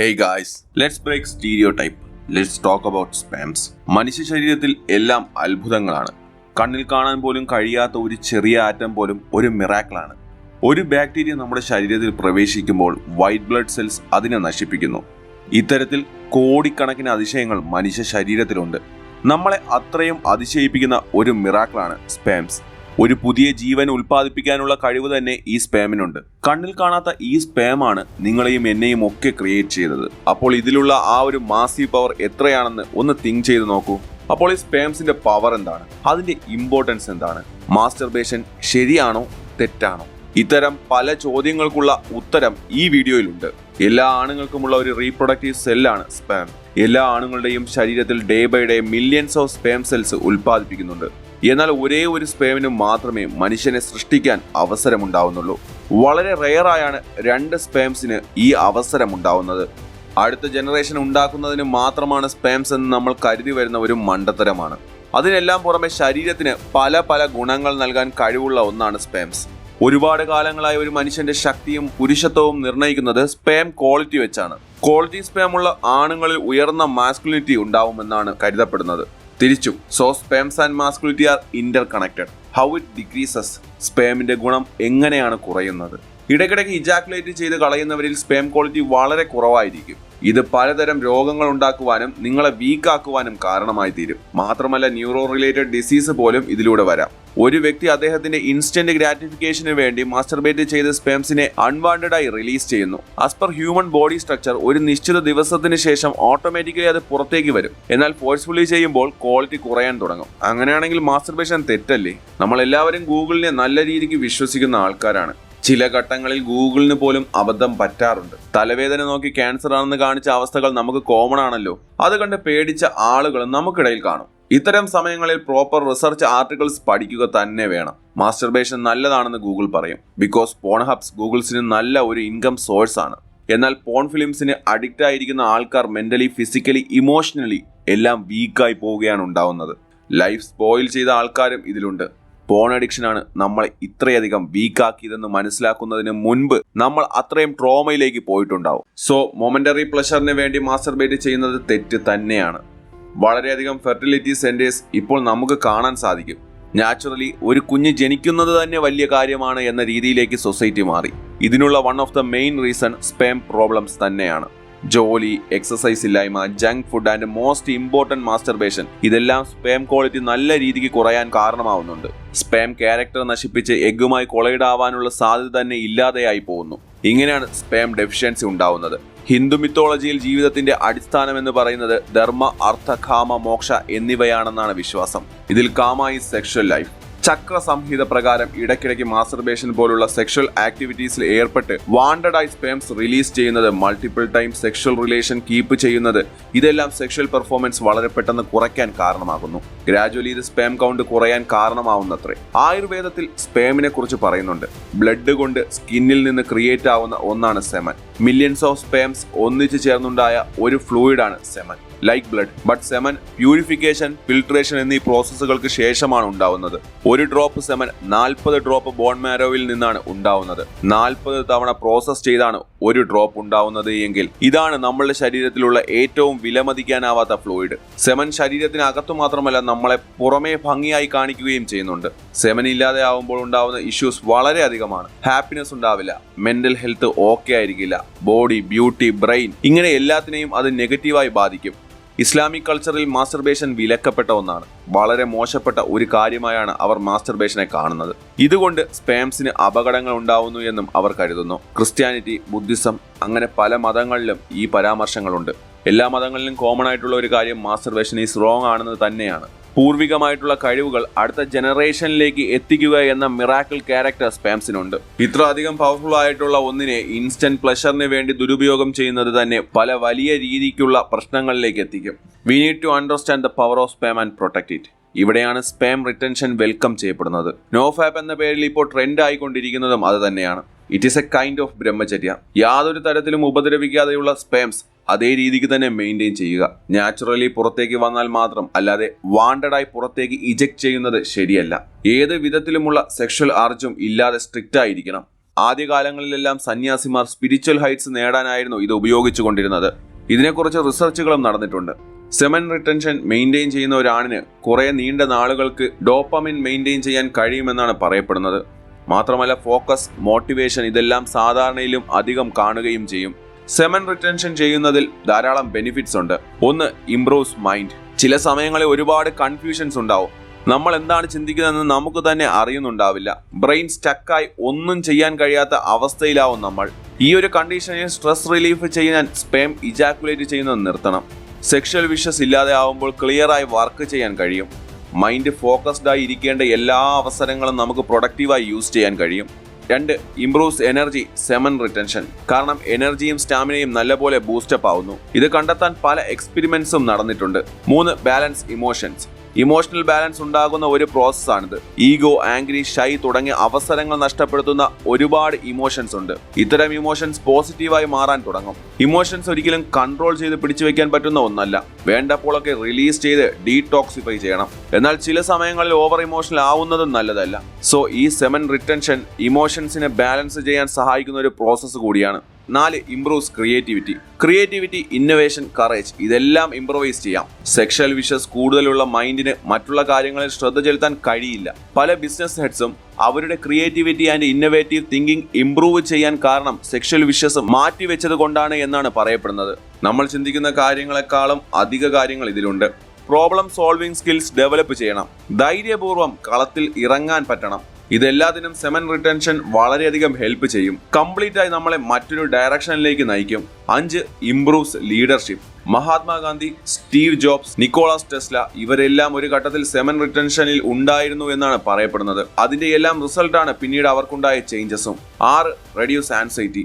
Hey guys let's break stereotype let's talk about sperms മനുഷ്യ ശരീരത്തിൽ എല്ലാം അത്ഭുതങ്ങളാണ്. കണ്ണിൽ കാണാൻ പോലും കഴിയാത്ത ഒരു ചെറിയ ആറ്റം പോലും ഒരു മിറാക്കിളാണ് ഒരു ബാക്ടീരിയ നമ്മുടെ ശരീരത്തിൽ പ്രവേശിക്കുമ്പോൾ വൈറ്റ് ബ്ലഡ് സെൽസ് അതിനെ നശിപ്പിക്കുന്നു. ഇത്തരത്തിൽ കോടിക്കണക്കിന് അതിശയങ്ങൾ മനുഷ്യ ശരീരത്തിലുണ്ട്. നമ്മളെ അത്രയും അതിശയിപ്പിക്കുന്ന ഒരു മിറാക്കിളാണ് സ്പാംസ് ഒരു പുതിയ ജീവൻ ഉൽപ്പാദിപ്പിക്കാനുള്ള കഴിവ് തന്നെ ഈ സ്പാമിനുണ്ട്. കണ്ണിൽ കാണാത്ത ഈ സ്പാമാണ് നിങ്ങളെയും എന്നെയും ഒക്കെ ക്രിയേറ്റ് ചെയ്തത്. അപ്പോൾ ഇതിലുള്ള ആ ഒരു മാസീവ് പവർ എത്രയാണെന്ന് ഒന്ന് തിങ്ക് ചെയ്ത് നോക്കൂ. അപ്പോൾ ഈ സ്പാംസിന്റെ പവർ എന്താണ്? അതിന്റെ ഇമ്പോർട്ടൻസ് എന്താണ്? മാസ്റ്റർബേഷൻ ശരിയാണോ? തെറ്റാണോ? ഇത്തരം പല ചോദ്യങ്ങൾക്കുള്ള ഉത്തരം ഈ വീഡിയോയിലുണ്ട്. എല്ലാ ആണുങ്ങൾക്കുമുള്ള ഒരു റീപ്രൊഡക്റ്റീവ് സെല്ലാണ് സ്പാം. എല്ലാ ആണുങ്ങളുടെയും ശരീരത്തിൽ day by day millions of sperm cells ഉൽപ്പാദിപ്പിക്കുന്നുണ്ട്. എന്നാൽ ഒരേ ഒരു സ്പേമിന് മാത്രമേ മനുഷ്യനെ സൃഷ്ടിക്കാൻ അവസരമുണ്ടാവുന്നുള്ളൂ. വളരെ റെയറായാണ് രണ്ട് സ്പേംസിന് ഈ അവസരമുണ്ടാവുന്നത്. അടുത്ത ജനറേഷൻ ഉണ്ടാക്കുന്നതിന് മാത്രമാണ് സ്പേംസ് എന്ന് നമ്മൾ കരുതി വരുന്ന ഒരു മണ്ടത്തരമാണ്. അതിനെല്ലാം പുറമെ ശരീരത്തിന് പല പല ഗുണങ്ങൾ നൽകാൻ കഴിവുള്ള ഒന്നാണ് സ്പേംസ് ഒരുപാട് കാലങ്ങളായി ഒരു മനുഷ്യന്റെ ശക്തിയും പുരുഷത്വവും നിർണയിക്കുന്നത് സ്പേം ക്വാളിറ്റി വെച്ചാണ്. ക്വാളിറ്റി സ്പേം ഉള്ള ആണുങ്ങളിൽ ഉയർന്ന മാസ്കുലിനിറ്റി ഉണ്ടാവുമെന്നാണ് കരുതപ്പെടുന്നത്. തിരിച്ചു so sperms and masculinity are interconnected how it decreases സ്പേമിന്റെ ഗുണം എങ്ങനെയാണ് കുറയുന്നത്? ഇടയ്ക്കിടയ്ക്ക് ഇജാക്കുലേറ്റ് ചെയ്ത് കളയുന്നവരിൽ സ്പേം ക്വാളിറ്റി വളരെ കുറവായിരിക്കും. ഇത് പലതരം രോഗങ്ങൾ ഉണ്ടാക്കുവാനും നിങ്ങളെ വീക്കാക്കുവാനും കാരണമായി തീരും. മാത്രമല്ല ന്യൂറോ റിലേറ്റഡ് ഡിസീസ് പോലും ഇതിലൂടെ വരാം. ഒരു വ്യക്തി അദ്ദേഹത്തിന്റെ ഇൻസ്റ്റന്റ് ഗ്രാറ്റിഫിക്കേഷന് വേണ്ടി മാസ്റ്റർബേറ്റ് ചെയ്ത സ്പേംസിനെ അൺവാണ്ടഡ് ആയി റിലീസ് ചെയ്യുന്നു. As per human body structure ഒരു നിശ്ചിത ദിവസത്തിന് ശേഷം ഓട്ടോമാറ്റിക്കലി അത് പുറത്തേക്ക് വരും. എന്നാൽ ഫോഴ്സ്ഫുള്ളി ചെയ്യുമ്പോൾ ക്വാളിറ്റി കുറയാൻ തുടങ്ങും. അങ്ങനെയാണെങ്കിൽ മാസ്റ്റർബേഷൻ തെറ്റല്ലേ? നമ്മൾ എല്ലാവരും ഗൂഗിളിനെ നല്ല രീതിക്ക് വിശ്വസിക്കുന്ന ആൾക്കാരാണ്. ചില ഘട്ടങ്ങളിൽ ഗൂഗിളിന് പോലും അബദ്ധം പറ്റാറുണ്ട്. തലവേദന നോക്കി ക്യാൻസർ ആണെന്ന് കാണിച്ച അവസ്ഥകൾ നമുക്ക് കോമൺ ആണല്ലോ. അത് കണ്ട് പേടിച്ച ആളുകൾ നമുക്കിടയിൽ കാണും. ഇത്തരം സമയങ്ങളിൽ പ്രോപ്പർ റിസർച്ച് ആർട്ടിക്കിൾസ് പഠിക്കുക തന്നെ വേണം. മാസ്റ്റർബേഷൻ നല്ലതാണെന്ന് ഗൂഗിൾ പറയും. ബിക്കോസ് പോൺ ഹബ്സ് ഗൂഗിൾസിന് നല്ല ഒരു ഇൻകം സോഴ്സ് ആണ്. എന്നാൽ പോൺ ഫിലിംസിന് അഡിക്റ്റ് ആയിരിക്കുന്ന ആൾക്കാർ മെന്റലി ഫിസിക്കലി ഇമോഷണലി എല്ലാം വീക്കായി പോവുകയാണ് ഉണ്ടാവുന്നത്. ലൈഫ് സ്പോയിൽ ചെയ്ത ആൾക്കാരും ഇതിലുണ്ട്. പോൺ അഡിക്ഷനാണ് നമ്മളെ ഇത്രയധികം വീക്കാക്കിയതെന്ന് മനസ്സിലാക്കുന്നതിന് മുൻപ് നമ്മൾ അത്രയും ട്രോമയിലേക്ക് പോയിട്ടുണ്ടാവും. സോ മൊമെന്ററി പ്ലഷറിന് വേണ്ടി മാസ്റ്റർബേറ്റ് ചെയ്യുന്നത് തെറ്റ് തന്നെയാണ്. വളരെയധികം ഫെർട്ടിലിറ്റി സെന്റേഴ്സ് ഇപ്പോൾ നമുക്ക് കാണാൻ സാധിക്കും. നാച്ചുറലി ഒരു കുഞ്ഞ് ജനിക്കുന്നത് തന്നെ വലിയ കാര്യമാണ് എന്ന രീതിയിലേക്ക് സൊസൈറ്റി മാറി. ഇതിനുള്ള one of the main reason sperm problems തന്നെയാണ്. ജോലി എക്സസൈസ് ഇല്ലായ്മ junk food and most important masturbation ഇതെല്ലാം സ്പേം ക്വാളിറ്റി നല്ല രീതിക്ക് കുറയാൻ കാരണമാവുന്നുണ്ട്. സ്പേം ക്യാരക്ടർ നശിപ്പിച്ച് എഗ്ഗുമായി കൊളയിടാവാനുള്ള സാധ്യത തന്നെ ഇല്ലാതെയായി പോകുന്നു. ഇങ്ങനെയാണ് സ്പേം ഡെഫിഷ്യൻസി ഉണ്ടാവുന്നത്. ഹിന്ദു മിത്തോളജിയിൽ ജീവിതത്തിന്റെ അടിസ്ഥാനം എന്ന് പറയുന്നത് ധർമ്മ അർത്ഥ കാമ മോക്ഷ എന്നിവയാണെന്നാണ് വിശ്വാസം. ഇതിൽ kama is sexual life Chakra Samhita പ്രകാരം ഇടയ്ക്കിടയ്ക്ക് മാസ്റ്റർബേഷൻ പോലുള്ള സെക്ഷൽ ആക്ടിവിറ്റീസിൽ ഏർപ്പെട്ട് വാണ്ടഡ് ആയി സ്പേംസ് റിലീസ് ചെയ്യുന്നത് multiple time sexual relation keep ചെയ്യുന്നത് ഇതെല്ലാം സെക്ഷൽ പെർഫോമൻസ് വളരെ പെട്ടെന്ന് കുറയ്ക്കാൻ കാരണമാകുന്നു. ഗ്രാജുവലി ഇത് സ്പേം കൗണ്ട് കുറയാൻ കാരണമാവുന്നത്രേ. ആയുർവേദത്തിൽ സ്പേമിനെ കുറിച്ച് പറയുന്നുണ്ട്. ബ്ലഡ് കൊണ്ട് സ്കിന്നിൽ നിന്ന് ക്രിയേറ്റ് ആവുന്ന ഒന്നാണ് സെമൻ. മില്യൺസ് ഓഫ് സ്പേംസ് ഒന്നിച്ചു ചേർന്നുണ്ടായ ഒരു ഫ്ലൂയിഡാണ് semen. Like blood but semen purification filtration എന്നീ പ്രോസസ്സുകൾക്ക് ശേഷമാണ് ഉണ്ടാവുന്നത്. ഒരു ഡ്രോപ്പ് സെമൻ നാൽപ്പത് ഡ്രോപ്പ് ബോൺ മാരോവിൽ നിന്നാണ് ഉണ്ടാവുന്നത്. നാൽപ്പത് തവണ പ്രോസസ് ചെയ്താണ് ഒരു ഡ്രോപ്പ് ഉണ്ടാവുന്നത് എങ്കിൽ ഇതാണ് നമ്മളുടെ ശരീരത്തിലുള്ള ഏറ്റവും വിലമതിക്കാനാവാത്ത ഫ്ലൂയിഡ് സെമൻ ശരീരത്തിനകത്തു മാത്രമല്ല നമ്മളെ പുറമേ ഭംഗിയായി കാണിക്കുകയും ചെയ്യുന്നുണ്ട്. സെമൻ ഇല്ലാതെ ആവുമ്പോൾ ഉണ്ടാവുന്ന ഇഷ്യൂസ് വളരെ അധികമാണ്. ഹാപ്പിനെസ് ഉണ്ടാവില്ല. മെന്റൽ ഹെൽത്ത് ഓക്കെ ആയിരിക്കില്ല. ബോഡി ബ്യൂട്ടി ബ്രെയിൻ ഇങ്ങനെ എല്ലാത്തിനെയും അത് നെഗറ്റീവായി ബാധിക്കും. ഇസ്ലാമിക് കൾച്ചറിൽ മാസ്റ്റർബേഷൻ വിലക്കപ്പെട്ട ഒന്നാണ്. വളരെ മോശപ്പെട്ട ഒരു കാര്യമായാണ് അവർ മാസ്റ്റർബേഷനെ കാണുന്നത്. ഇതുകൊണ്ട് സ്പാംസിന് അപകടങ്ങൾ ഉണ്ടാവുന്നു എന്നും അവർ കരുതുന്നു. ക്രിസ്ത്യാനിറ്റി ബുദ്ധിസം അങ്ങനെ പല മതങ്ങളിലും ഈ പരാമർശങ്ങളുണ്ട്. എല്ലാ മതങ്ങളിലും കോമൺ ആയിട്ടുള്ള ഒരു കാര്യം മാസ്റ്റർബേഷൻ ഈസ് റോങ് ആണെന്ന് തന്നെയാണ്. പൂർവികമായിട്ടുള്ള കഴിവുകൾ അടുത്ത ജനറേഷനിലേക്ക് എത്തിക്കുക എന്ന മിറാക്കിൾ ക്യാരക്ടർ സ്പാംസിനുണ്ട്. ഇത്ര അധികം പവർഫുൾ ആയിട്ടുള്ള ഒന്നിനെ ഇൻസ്റ്റന്റ് പ്ലഷറിന് വേണ്ടി ദുരുപയോഗം ചെയ്യുന്നത് തന്നെ പല വലിയ രീതിക്കുള്ള പ്രശ്നങ്ങളിലേക്ക് എത്തിക്കും. We need to understand the power of sperm and protect it ഇവിടെയാണ് സ്പാം റിട്ടൻഷൻ വെൽക്കം ചെയ്യപ്പെടുന്നത്. നോ ഫാപ്പ് എന്ന പേരിൽ ഇപ്പോൾ ട്രെൻഡ് ആയിക്കൊണ്ടിരിക്കുന്നതും അത് തന്നെയാണ്. It is a kind of brahmacharya യാതൊരു തരത്തിലും ഉപദ്രവിക്കാതെയുള്ള സ്പാംസ് അതേ രീതിക്ക് തന്നെ മെയിന്റെയിൻ ചെയ്യുക. നാച്ചുറലി പുറത്തേക്ക് വന്നാൽ മാത്രം അല്ലാതെ വാണ്ടഡായി പുറത്തേക്ക് ഇജക്ട് ചെയ്യുന്നത് ശരിയല്ല. ഏത് വിധത്തിലുമുള്ള സെക്ഷൽ ആർജും ഇല്ലാതെ സ്ട്രിക്റ്റ് ആയിരിക്കണം. ആദ്യകാലങ്ങളിലെല്ലാം സന്യാസിമാർ സ്പിരിച്വൽ ഹൈറ്റ്സ് നേടാനായിരുന്നു ഇത് ഉപയോഗിച്ചു കൊണ്ടിരുന്നത്. ഇതിനെക്കുറിച്ച് റിസർച്ചുകളും നടന്നിട്ടുണ്ട്. സെമൻ റിട്ടൻഷൻ മെയിന്റെയിൻ ചെയ്യുന്ന ഒരാണിന് കുറേ നീണ്ട നാളുകൾക്ക് ഡോപ്പമിൻ മെയിന്റെയിൻ ചെയ്യാൻ കഴിയുമെന്നാണ് പറയപ്പെടുന്നത്. മാത്രമല്ല ഫോക്കസ് മോട്ടിവേഷൻ ഇതെല്ലാം സാധാരണയിലും അധികം കാണുകയും ചെയ്യും. സെമൻ റിട്ടൻഷൻ ചെയ്യുന്നതിൽ ധാരാളം ബെനിഫിറ്റ്സ് ഉണ്ട്. ഒന്ന് ഇംപ്രൂവ്സ് മൈൻഡ് ചില സമയങ്ങളിൽ ഒരുപാട് കൺഫ്യൂഷൻസ് ഉണ്ടാവും. നമ്മൾ എന്താണ് ചിന്തിക്കുന്നതെന്ന് നമുക്ക് തന്നെ അറിയുന്നുണ്ടാവില്ല. ബ്രെയിൻ സ്റ്റക്കായി ഒന്നും ചെയ്യാൻ കഴിയാത്ത അവസ്ഥയിലാവും നമ്മൾ. ഈ ഒരു കണ്ടീഷനിൽ സ്ട്രെസ് റിലീഫ് ചെയ്യാൻ സ്പേം ഇജാക്കുലേറ്റ് ചെയ്യുന്നത് നിർത്തണം. സെക്ഷൽ വിഷസ് ഇല്ലാതെ ആവുമ്പോൾ ക്ലിയറായി വർക്ക് ചെയ്യാൻ കഴിയും. മൈൻഡ് ഫോക്കസ്ഡായി ഇരിക്കേണ്ട എല്ലാ അവസരങ്ങളും നമുക്ക് പ്രൊഡക്റ്റീവായി യൂസ് ചെയ്യാൻ കഴിയും. രണ്ട് ഇംപ്രൂവ്സ് എനർജി സെമൻ റിട്ടൻഷൻ കാരണം എനർജിയും സ്റ്റാമിനയും നല്ലപോലെ ബൂസ്റ്റപ്പ് ആവുന്നു. ഇത് കണ്ടെത്താൻ പല എക്സ്പെരിമെന്റ്സും നടന്നിട്ടുണ്ട്. മൂന്ന് ബാലൻസ് ഇമോഷൻസ് ഇമോഷണൽ ബാലൻസ് ഉണ്ടാകുന്ന ഒരു പ്രോസസ്സാണിത്. ഈഗോ ആംഗ്രി ഷൈ തുടങ്ങിയ അവസരങ്ങൾ നഷ്ടപ്പെടുത്തുന്ന ഒരുപാട് ഇമോഷൻസ് ഉണ്ട്. ഇത്തരം ഇമോഷൻസ് പോസിറ്റീവായി മാറാൻ തുടങ്ങും. ഇമോഷൻസ് ഒരിക്കലും കൺട്രോൾ ചെയ്ത് പിടിച്ചു വെക്കാൻ പറ്റുന്ന ഒന്നല്ല. വേണ്ടപ്പോഴൊക്കെ റിലീസ് ചെയ്ത് ഡീടോക്സിഫൈ ചെയ്യണം. എന്നാൽ ചില സമയങ്ങളിൽ ഓവർ ഇമോഷണൽ ആവുന്നതും നല്ലതല്ല. സോ ഈ സെമൻ റിട്ടൻഷൻ ഇമോഷൻസിനെ ബാലൻസ് ചെയ്യാൻ സഹായിക്കുന്ന ഒരു പ്രോസസ്സ് കൂടിയാണ്. നാല് improves creativity creativity innovation courage ഇതെല്ലാം ഇംപ്രൂവൈസ് ചെയ്യാം. സെക്ഷൽ വിഷസ് കൂടുതലുള്ള മൈൻഡിന് മറ്റുള്ള കാര്യങ്ങളിൽ ശ്രദ്ധ ചെലുത്താൻ കഴിയില്ല. പല ബിസിനസ് ഹെഡ്സും അവരുടെ creativity and innovative thinking improve ചെയ്യാൻ കാരണം സെക്ഷൽ വിഷസ് മാറ്റിവെച്ചത് കൊണ്ടാണ് എന്നാണ് പറയപ്പെടുന്നത്. നമ്മൾ ചിന്തിക്കുന്ന കാര്യങ്ങളെക്കാളും അധിക കാര്യങ്ങൾ ഇതിലുണ്ട്. പ്രോബ്ലം സോൾവിംഗ് സ്കിൽസ് ഡെവലപ്പ് ചെയ്യണം. ധൈര്യപൂർവം കളത്തിൽ ഇറങ്ങാൻ പറ്റണം. ഇതെല്ലാത്തിനും സെമൻ റിട്ടൻഷൻ വളരെയധികം ഹെൽപ്പ് ചെയ്യും. കംപ്ലീറ്റ് ആയി നമ്മളെ മറ്റൊരു ഡയറക്ഷനിലേക്ക് നയിക്കും. അഞ്ച് improves leadership Mahatma Gandhi Steve Jobs Nicholas Tesla ഇവരെല്ലാം ഒരു ഘട്ടത്തിൽ സെമൻ റിട്ടൻഷനിൽ ഉണ്ടായിരുന്നു എന്നാണ് പറയപ്പെടുന്നത്. അതിന്റെ എല്ലാം റിസൾട്ടാണ് പിന്നീട് അവർക്കുണ്ടായ ചേഞ്ചസും ആറ് reduce anxiety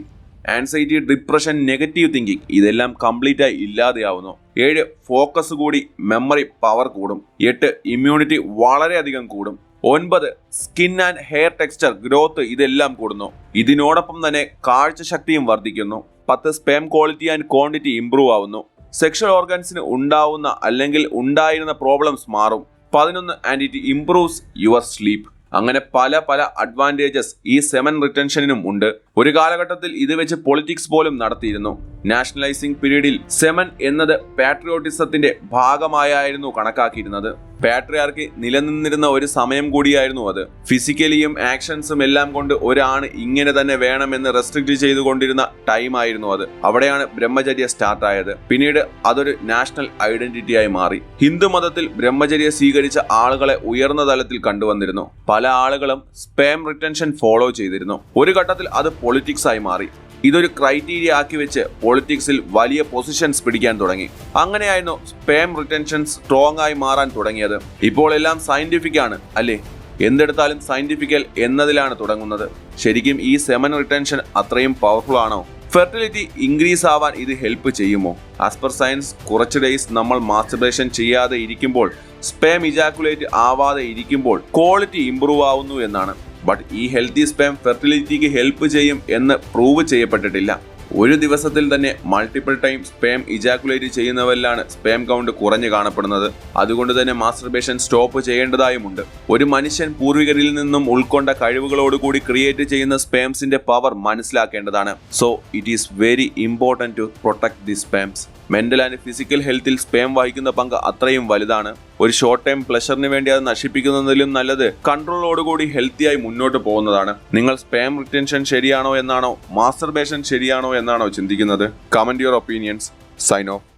anxiety depression negative thinking ഇതെല്ലാം കംപ്ലീറ്റ് ആയി ഇല്ലാതെയാവുന്നു. ഏഴ് ഫോക്കസ് കൂടി മെമ്മറി പവർ കൂടും. എട്ട് ഇമ്മ്യൂണിറ്റി വളരെയധികം കൂടും. ഒൻപത് skin and hair texture growth ഇതെല്ലാം കൂടുന്നു. ഇതിനോടൊപ്പം തന്നെ കാഴ്ച ശക്തിയും വർദ്ധിക്കുന്നു. പത്ത് sperm quality and quantity improve ആവുന്നു. സെക്ഷൽ ഓർഗൻസിന് ഉണ്ടാവുന്ന അല്ലെങ്കിൽ ഉണ്ടായിരുന്ന പ്രോബ്ലംസ് മാറും. പതിനൊന്ന് and it improves your sleep. അങ്ങനെ പല പല അഡ്വാന്റേജസ് ഈ സെമൻ റിട്ടൻഷനും ഉണ്ട്. ഒരു കാലഘട്ടത്തിൽ ഇത് വെച്ച് പൊളിറ്റിക്സ് പോലും നടത്തിയിരുന്നു. നാഷണലൈസിംഗ് പീരീഡിൽ സെമൻ എന്നത് പാട്രിയോട്ടിസത്തിന്റെ ഭാഗമായായിരുന്നു കണക്കാക്കിയിരുന്നത്. പാട്രിയാർക്കി നിലനിന്നിരുന്ന ഒരു സമയം കൂടിയായിരുന്നു അത്. ഫിസിക്കലിയും ആക്ഷൻസും എല്ലാം കൊണ്ട് ഒരാണ് ഇങ്ങനെ തന്നെ വേണമെന്ന് റെസ്ട്രിക്ട് ചെയ്തുകൊണ്ടിരുന്ന ടൈം ആയിരുന്നു അത്. അവിടെയാണ് ബ്രഹ്മചര്യ സ്റ്റാർട്ട് ആയത് പിന്നീട് അതൊരു നാഷണൽ ഐഡന്റിറ്റിയായി മാറി. ഹിന്ദു മതത്തിൽ ബ്രഹ്മചര്യ സ്വീകരിച്ച ആളുകളെ ഉയർന്ന തലത്തിൽ കണ്ടുവന്നിരുന്നു. പല ആളുകളും സ്പേം റിട്ടൻഷൻ ഫോളോ ചെയ്തിരുന്നു. ഒരു ഘട്ടത്തിൽ അത് പൊളിറ്റിക്സ് ആയി മാറി. ഇതൊരു ക്രൈറ്റീരിയ ആക്കി വെച്ച് പൊളിറ്റിക്സിൽ വലിയ പൊസിഷൻസ് പിടിക്കാൻ തുടങ്ങി. അങ്ങനെയായിരുന്നു സ്പേം റിട്ടൻഷൻ സ്ട്രോങ് ആയി മാറാൻ തുടങ്ങിയത്. ഇപ്പോൾ എല്ലാം സയന്റിഫിക് ആണ് അല്ലേ? എന്തെടുത്താലും സയന്റിഫിക്കൽ എന്നതിലാണ് തുടങ്ങുന്നത്. ശരിക്കും ഈ സെമൻ റിട്ടൻഷൻ അത്രയും പവർഫുൾ ആണോ? ഫെർട്ടിലിറ്റി ഇൻക്രീസ് ആവാൻ ഇത് ഹെൽപ്പ് ചെയ്യുമോ? ആസ് പെർ സയൻസ് കുറച്ച് ഡേയ്സ് നമ്മൾ മാസ്റ്റർബേഷൻ ചെയ്യാതെ ഇരിക്കുമ്പോൾ സ്പേം ഇജാക്കുലേറ്റ് ആവാതെ ഇരിക്കുമ്പോൾ ക്വാളിറ്റി ഇംപ്രൂവ് ആവുന്നു എന്നാണ്. ബട്ട് ഈ ഹെൽത്തി സ്പാം ഫെർട്ടിലിറ്റിക്ക് ഹെൽപ്പ് ചെയ്യും എന്ന് പ്രൂവ് ചെയ്യപ്പെട്ടിട്ടില്ല. ഒരു ദിവസത്തിൽ തന്നെ മൾട്ടിപ്പിൾ ടൈം സ്പാം ഇജാക്കുലേറ്റ് ചെയ്യുന്നവരിലാണ് സ്പാം കൗണ്ട് കുറഞ്ഞു കാണപ്പെടുന്നത്. അതുകൊണ്ട് തന്നെ മാസ്റ്റർബേഷൻ സ്റ്റോപ്പ് ചെയ്യേണ്ടതായുമുണ്ട്. ഒരു മനുഷ്യൻ പൂർവികരിൽ നിന്നും ഉൾക്കൊണ്ട കഴിവുകളോടുകൂടി ക്രിയേറ്റ് ചെയ്യുന്ന സ്പാംസിന്റെ പവർ മനസ്സിലാക്കേണ്ടതാണ്. So it is very important to protect the sperms mental and physical ഹെൽത്തിൽ sperm വഹിക്കുന്ന പങ്ക് അത്രയും വലുതാണ്. ഒരു ഷോർട്ട് ടൈം പ്ലഷറിന് വേണ്ടി അത് നശിപ്പിക്കുന്നതിലും നല്ലത് കൺട്രോളോടുകൂടി ഹെൽത്തിയായി മുന്നോട്ട് പോകുന്നതാണ്. നിങ്ങൾ സ്പേം റിറ്റൻഷൻ ശരിയാണോ എന്നാണോ മാസ്റ്റർബേഷൻ ശരിയാണോ എന്നാണോ ചിന്തിക്കുന്നത്? Comment your opinions sign off